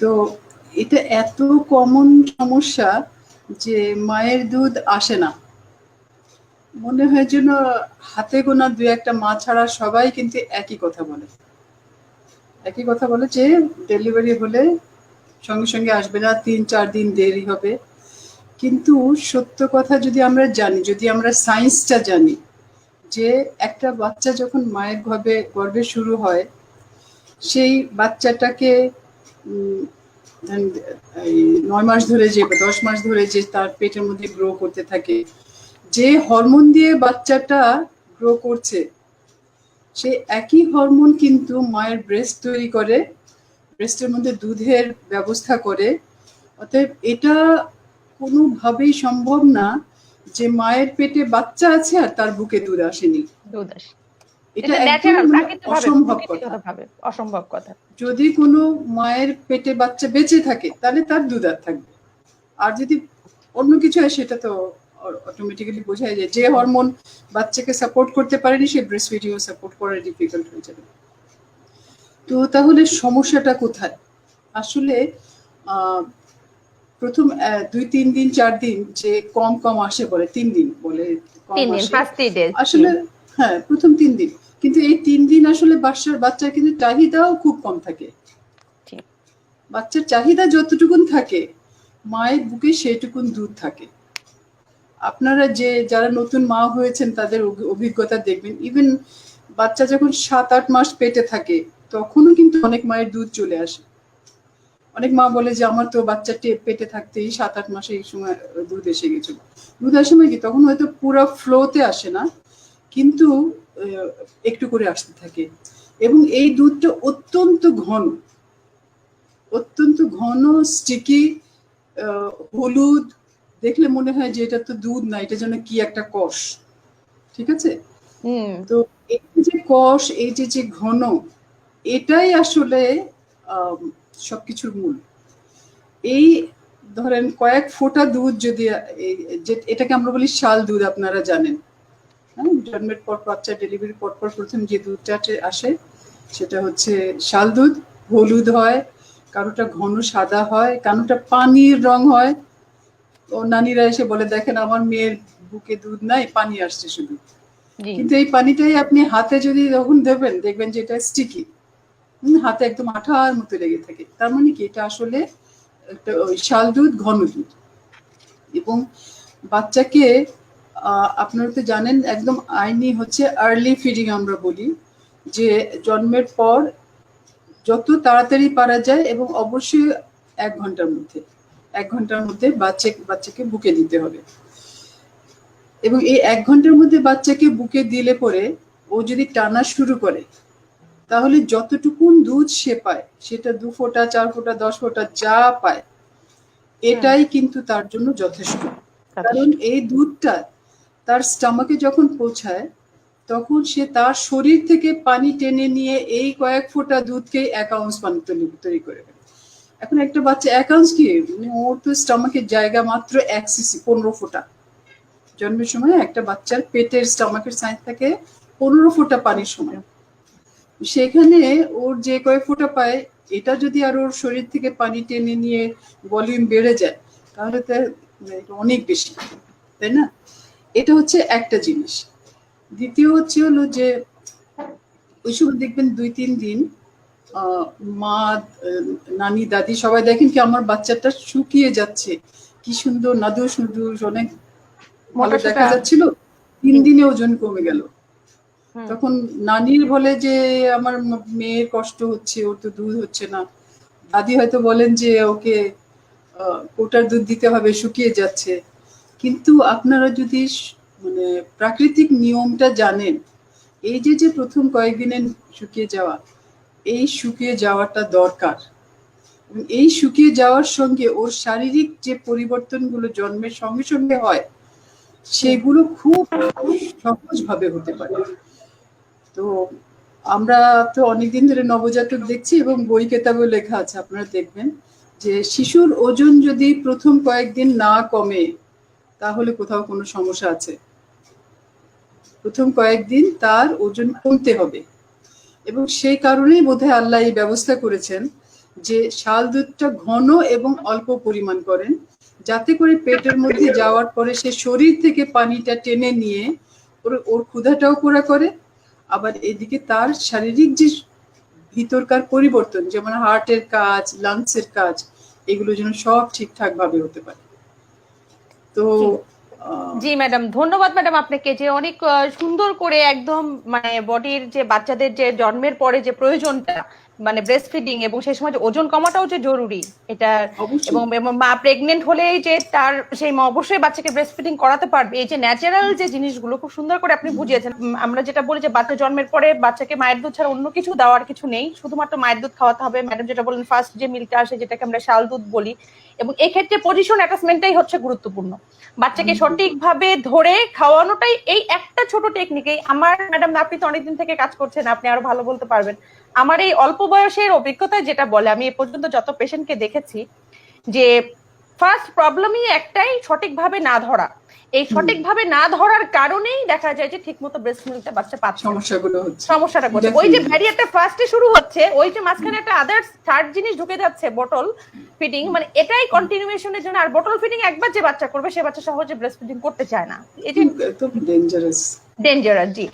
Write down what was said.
তো এটা এত কমন সমস্যা যে মায়ের দুধ আসে না। মনে হয় যেন হাতে গোনা দু একটা মা ছাড়া সবাই কিন্তু একই কথা বলে। একই কথা বলে যে ডেলিভারি হলে সঙ্গে সঙ্গে আসবে না, তিন চার দিন দেরি হবে। কিন্তু সত্য কথা যদি আমরা জানি, যদি আমরা সায়েন্সটা জানি, যে একটা বাচ্চা যখন মায়ের গর্ভে গর্ভে শুরু হয়, সেই বাচ্চাটাকে নয় মাস ধরে যে বা দশ মাস ধরে যে তার পেটের মধ্যে গ্রো করতে থাকে, যে হরমোন দিয়ে বাচ্চাটা গ্রো করছে, সে একই হরমোন কিন্তু মায়ের ব্রেস্ট তৈরি করে ব্রেস্টের মধ্যে দুধের ব্যবস্থা করে। অতএব এটা কোনোভাবেই সম্ভব না যে মায়ের পেটে বাচ্চা আছে আর তার বুকে দুধ আসেনি। দুধ আসে। অসম্ভব কথা। প্রকৃতিগতভাবে অসম্ভব কথা। যদি কোনো মায়ের পেটে বাচ্চা বেঁচে থাকে তাহলে তার দুধ আর থাকবে। আর যদি অন্য কিছু হয় সেটা তো অটোমেটিক্যালি বোঝাই যায়। যে হরমোন বাচ্চাকে সাপোর্ট করতে পারেনি সে ব্রেস্ট ফিডিংও সাপোর্ট করা ডিফিকাল্ট হয়ে যাবে। তো তাহলে সমস্যাটা কোথায়? আসলে আহ, প্রথম দুই তিন দিন চার দিন যে কম কম আসে বলে তিন দিন বলে আসলে হ্যাঁ প্রথম তিন দিন। কিন্তু এই তিন দিন আসলে বাচ্চার বাচ্চার কিন্তু চাহিদাও খুব কম থাকে। বাচ্চার চাহিদা যতটুকুন থাকে মায়ের বুকে সেইটুকুন দুধ থাকে। আপনারা যে যারা নতুন মা হয়েছেন তাদের অভিজ্ঞতা দেখবেন। ইভেন বাচ্চা যখন সাত আট মাস পেটে থাকে তখনও কিন্তু অনেক মায়ের দুধ চলে আসে। অনেক মা বলে যে আমার তো বাচ্চাটি পেটে থাকতেই সাত আট মাসে এই সময় দুধ এসে গেছিল। দুধ আসে মানে কি তখন হয়তো পুরো ফ্লোতে আসে না। কিন্তু একটু করে আসতে থাকে। এবং এই দুধটা অত্যন্ত ঘন অত্যন্ত ঘন স্টিকি হলুদ। দেখলে মনে হয় যে এটা তো দুধ না এটা যেন কি একটা কষ। ঠিক আছে? হুম। তো এই যে কষ এই যে যে ঘন এটাই আসলে সবকিছুর মূল। এই ধরেন কয়েক ফোঁটা দুধ যদি এটাকে আমরা বলি শাল দুধ আপনারা জানেন। হ্যাঁ জন্মের পর বাচ্চা ডেলিভারি পর পর প্রথম যে দুধটা আসে সেটা হচ্ছে শাল দুধ। হলুদ হয় কারোটা ঘন সাদা হয় কারোটা পানির রং হয়। ও নানিরা এসে বলে দেখেন আমার মেয়ের বুকে দুধ নাই পানি আসছে শুধু। কিন্তু এই পানিটাই আপনি হাতে যদি যখন দেবেন দেখবেন যে এটা স্টিকি হাতে একদম আঠার মতো লেগে থাকে। তার মানে কি এটা আসলে একটা ওই শাল দুধ ঘন দুধ। এবং বাচ্চাকে আপনারা তো জানেন একদম আইনি হচ্ছে আর্লি ফিডিং আমরা বলি যে জন্মের পর যত তাড়াতাড়ি পারা যায় এবং অবশ্যই এক ঘণ্টার মধ্যে এক ঘণ্টার মধ্যে বাচ্চা বাচ্চাকে বুকে দিতে হবে। এবং এই এক ঘণ্টার মধ্যে বাচ্চাকে বুকে দিলে পরে ও যদি টানা শুরু করে তাহলে যতটুকুন দুধ সে পায় সেটা দু ফোঁটা চার ফোঁটা দশ ফোঁটা যা পায় এটাই কিন্তু তার জন্য যথেষ্ট। কারণ এই দুধটা তার স্টামাকে যখন পৌঁছায়, তখন সে তার শরীর থেকে পানি টেনে নিয়ে এই কয়েক ফোঁটা দুধকে এক আউন্স পানি তৈরি- করে এখন একটা বাচ্চা এক আউন্স কি? মানে ওর তো স্টামাকের জায়গা মাত্র এক সিসি পনেরো ফোঁটা। জন্মের সময় একটা বাচ্চার পেটের স্টামাকের সাইজ থাকে পনেরো ফোঁটা পানির সময়। সেখানে ওর যে কয়েক ফোঁটা পায়, এটা যদি আর ওর শরীর থেকে পানি টেনে নিয়ে ভলিউম বেড়ে যায়, তাহলে তো এটা অনেক বেশি, তাই না? এটা হচ্ছে একটা জিনিস। দ্বিতীয় হচ্ছে হলো যে ওই সময় দেখবেন দুই তিন দিন মা নানি দাদি সবাই দেখেন কি আমার বাচ্চাটা শুকিয়ে যাচ্ছে। কি সুন্দর নাদু সুন্দর অনেক ভালো দেখা যাচ্ছিল। তিন দিনে ওজন কমে গেল। তখন নানির বলে যে আমার মেয়ের কষ্ট হচ্ছে ওর তো দুধ হচ্ছে না। দাদি হয়তো বলেন যে ওকে আহ, ওটার দুধ দিতে হবে শুকিয়ে যাচ্ছে। কিন্তু আপনারা যদি মানে প্রাকৃতিক নিয়মটা জানেন, এই যে যে প্রথম কয়েকদিনে শুকিয়ে যাওয়া, এই শুকিয়ে যাওয়াটা দরকার। এই শুকিয়ে যাওয়ার সঙ্গে ওর শারীরিক যে পরিবর্তনগুলো জন্মের সঙ্গে সঙ্গে হয়, সেগুলো খুব সহজভাবে হতে পারে। তো আমরা তো অনেকদিন ধরে নবজাতক দেখছি এবং বই কেতাবেও লেখা আছে, আপনারা দেখবেন যে শিশুর ওজন যদি প্রথম কয়েকদিন না কমে তাহলে কোথাও কোনো সমস্যা আছে। প্রথম কয়েকদিন তার ওজন কমতে হবে। এবং সেই কারণেই বোধহয় আল্লাহ এই ব্যবস্থা করেছেন যে শাল দুধটা ঘন এবং অল্প পরিমাণ করেন, যাতে করে পেটের মধ্যে যাওয়ার পরে সে শরীর থেকে পানিটা টেনে নিয়ে ওর ওর ক্ষুধাটাও পুরা করে। আবার এদিকে তার শারীরিক যে ভিতরকার পরিবর্তন, যেমন হার্টের কাজ, লাংসের কাজ, এগুলো যেন সব ঠিকঠাক ভাবে হতে পারে। তো জি। ম্যাডাম ধন্যবাদ ম্যাডাম আপনাকে যে অনেক সুন্দর করে একদম মানে বডির যে বাচ্চাদের যে জন্মের পরে যে প্রয়োজনটা মানে ব্রেস্ট ফিডিং এবং সেই সময় ওজন কমাটাও যে জরুরি এটা এবং মা প্রেগনেন্ট হলেই যে তার সেই মা অবশ্যই বাচ্চাকে ব্রেস্ট ফিডিং করাতে পারবে। এই যে ন্যাচারাল যে জিনিসগুলো খুব সুন্দর করে আপনি বুঝিয়েছেন। আমরা যেটা বলি যে বাচ্চা জন্মের পরে বাচ্চাকে মায়ের দুধ ছাড়া অন্য কিছু দেওয়ার কিছু নেই। শুধুমাত্র মায়ের দুধ খাওয়াতে হবে। ম্যাডাম যেটা বলেন ফার্স্ট যে মিল্কটা আসে যেটাকে আমরা শাল দুধ বলি। এবং এক্ষেত্রে পজিশন অ্যাটাচমেন্টটাই হচ্ছে গুরুত্বপূর্ণ। বাচ্চাকে সঠিকভাবে ধরে খাওয়ানোটাই এই একটা ছোট টেকনিকেই আমার ম্যাডাম আপনি তো অনেকদিন থেকে কাজ করছেন আপনি আরও ভালো বলতে পারবেন। আমার এই অল্প বয়সের অভিজ্ঞতায় যেটা বলে আমি এ পর্যন্ত যত পেশেন্টকে দেখেছি যে ফার্স্ট প্রবলেমই একটাই সঠিকভাবে না ধরা। এই সঠিকভাবে না ধরার কারণেই দেখা যায় যে ঠিকমতো ব্রেস্ট মিল্কটা বাচ্চা পাচ্ছে সমস্যাগুলো হচ্ছে। সমস্যাটা করছে। ওই যে ব্যারিয়ারটা ফার্স্টে শুরু হচ্ছে ওই যে মাঝখানে একটা আদার্স থার্ড জিনিস ঢুকে যাচ্ছে বটল ফিডিং মানে এটাই কন্টিনিউয়েশনের জন্য আর বটল ফিডিং একবার যে বাচ্চা করবে সে বাচ্চা সহজে ব্রেস্ট ফিডিং করতে চায় না। যে একদম ডেঞ্জারাস ডেঞ্জারাস জি।